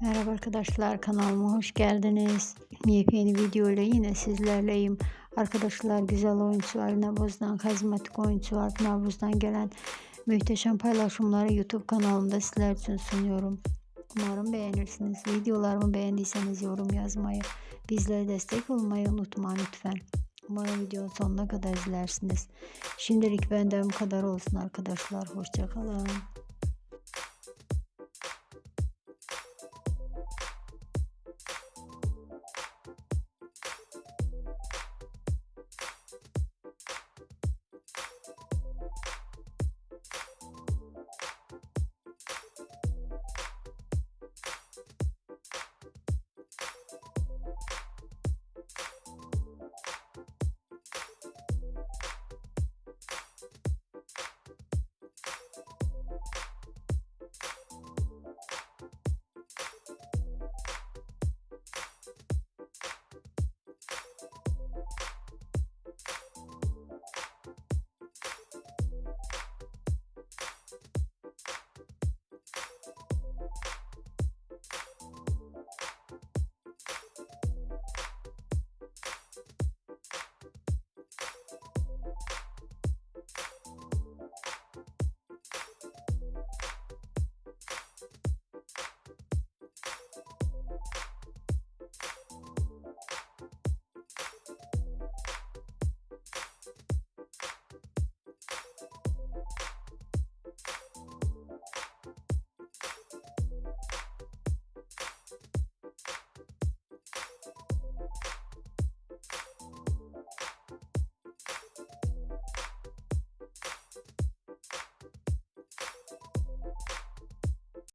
Merhaba arkadaşlar kanalıma hoş geldiniz. Yepyeni video ile yine sizlerleyim. Arkadaşlar güzel oyuncu Ali Nabuz'dan, karizmatik oyuncu Alp Nabuz'dan gelen muhteşem paylaşımları YouTube kanalımda sizler için sunuyorum. Umarım beğenirsiniz. Videolarımı beğendiyseniz yorum yazmayı, bizlere destek olmayı unutmayın lütfen. Umarım videonun sonuna kadar izlersiniz. Şimdilik benden bu kadar olsun arkadaşlar. Hoşçakalın.